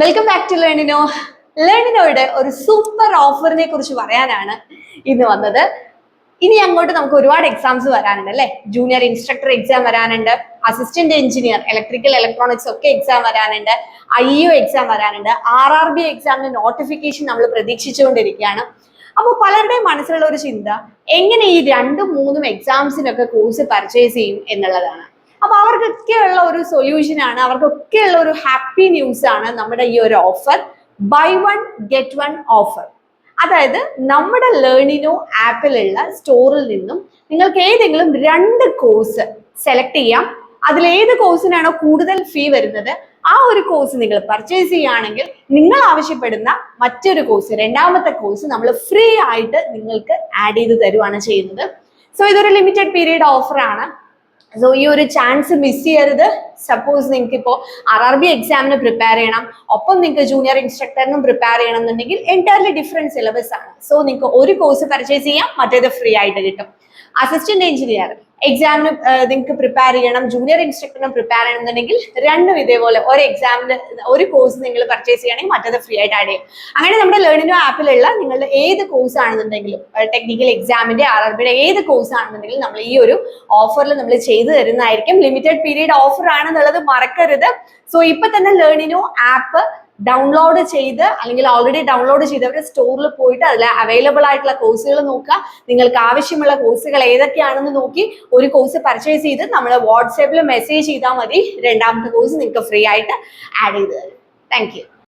Welcome back to Learnino ലേണിനോയുടെ ഒരു super ഓഫറിനെ കുറിച്ച് പറയാനാണ് ഇന്ന് വന്നത്. ഇനി അങ്ങോട്ട് നമുക്ക് ഒരുപാട് എക്സാംസ് വരാനുണ്ട് അല്ലെ? ജൂനിയർ ഇൻസ്ട്രക്ടർ എക്സാം വരാനുണ്ട്. അസിസ്റ്റന്റ് എഞ്ചിനീയർ ഇലക്ട്രിക്കൽ ഇലക്ട്രോണിക്സ് ഒക്കെ എക്സാം വരാനുണ്ട്. ഐ യു എക്സാം വരാനുണ്ട്. ആർ ആർ ബി എക്സാമിന് നോട്ടിഫിക്കേഷൻ നമ്മൾ പ്രതീക്ഷിച്ചുകൊണ്ടിരിക്കുകയാണ്. അപ്പോൾ പലരുടെയും മനസ്സിലുള്ള ഒരു ചിന്ത എങ്ങനെ ഈ രണ്ടും മൂന്നും എക്സാംസിനൊക്കെ കോഴ്സ് പർച്ചേസ് ചെയ്യും എന്നുള്ളതാണ്. അപ്പൊ അവർക്കൊക്കെയുള്ള ഒരു സൊല്യൂഷൻ ആണ് അവർക്കൊക്കെയുള്ള ഒരു ഹാപ്പി ന്യൂസ് ആണ് നമ്മുടെ ഈ ഒരു offer buy one get one offer അതായത് നമ്മുടെ ലേണിനോ ആപ്പിലുള്ള സ്റ്റോറിൽ നിന്നും നിങ്ങൾക്ക് ഏതെങ്കിലും രണ്ട് കോഴ്സ് സെലക്ട് ചെയ്യാം. അതിൽ ഏത് കോഴ്സിനാണോ കൂടുതൽ ഫീ വരുന്നത് ആ ഒരു കോഴ്സ് നിങ്ങൾ പർച്ചേസ് ചെയ്യുകയാണെങ്കിൽ നിങ്ങൾ ആവശ്യപ്പെടുന്ന മറ്റൊരു കോഴ്സ് രണ്ടാമത്തെ കോഴ്സ് നമ്മൾ ഫ്രീ ആയിട്ട് നിങ്ങൾക്ക് ആഡ് ചെയ്ത് തരുവാണ് ചെയ്യുന്നത്. സോ ഇതൊരു ലിമിറ്റഡ് പീരീഡ് ഓഫർ ആണ്. സോ ഈ ഒരു ചാൻസ് മിസ് ചെയ്യരുത്. സപ്പോസ് നിങ്ങൾക്ക് ഇപ്പോൾ ആർ ആർ ബി എക്സാമിന് പ്രിപ്പയർ ചെയ്യണം ഒപ്പം നിങ്ങൾക്ക് ജൂനിയർ ഇൻസ്ട്രക്ടറിനും പ്രിപ്പയർ ചെയ്യണം എന്നുണ്ടെങ്കിൽ എന്റയർലി ഡിഫറെന്റ് സിലബസ് ആണ്. സോ നിങ്ങൾക്ക് ഒരു കോഴ്സ് പർച്ചേസ് ചെയ്യാം മറ്റേത് ഫ്രീ ആയിട്ട് കിട്ടും. അസിസ്റ്റന്റ് എഞ്ചിനീയർ എക്സാമിന് നിങ്ങൾക്ക് പ്രിപ്പയർ ചെയ്യണം ജൂനിയർ ഇൻസ്ട്രക്ടറിനും പ്രിപ്പയർ ചെയ്യണം എന്നുണ്ടെങ്കിൽ രണ്ടും ഇതേപോലെ ഒരു എക്സാമിന് ഒരു കോഴ്സ് നിങ്ങൾ പർച്ചേസ് ചെയ്യണമെങ്കിൽ മറ്റേത് ഫ്രീ ആയിട്ട് ആഡ് ചെയ്യും. അങ്ങനെ നമ്മുടെ ലേണിനോ ആപ്പിലുള്ള നിങ്ങളുടെ ഏത് കോഴ്സ് ആണെന്നുണ്ടെങ്കിലും ടെക്നിക്കൽ എക്സാമിന്റെ ആർ ആർ ബിയുടെ ഏത് കോഴ്സ് ആണെന്നുണ്ടെങ്കിലും നമ്മൾ ഈ ഒരു ഓഫറിൽ നമ്മൾ ചെയ്തു തരുന്നതായിരിക്കും. ലിമിറ്റഡ് പീരീഡ് ഓഫർ ആണെന്നുള്ളത് മറക്കരുത്. സോ ഇപ്പൊ തന്നെ ലേണിനോ ആപ്പ് ഡൗൺലോഡ് ചെയ്ത് അല്ലെങ്കിൽ ഓൾറെഡി ഡൗൺലോഡ് ചെയ്തവരുടെ സ്റ്റോറിൽ പോയിട്ട് അതിൽ അവൈലബിൾ ആയിട്ടുള്ള കോഴ്സുകൾ നോക്കുക. നിങ്ങൾക്ക് ആവശ്യമുള്ള കോഴ്സുകൾ ഏതൊക്കെയാണെന്ന് നോക്കി ഒരു കോഴ്സ് പർച്ചേസ് ചെയ്ത് നമ്മൾ വാട്സാപ്പിൽ മെസ്സേജ് ചെയ്താൽ മതി. രണ്ടാമത്തെ കോഴ്സ് നിങ്ങൾക്ക് ഫ്രീ ആയിട്ട് ആഡ് ചെയ്ത് തരും. താങ്ക്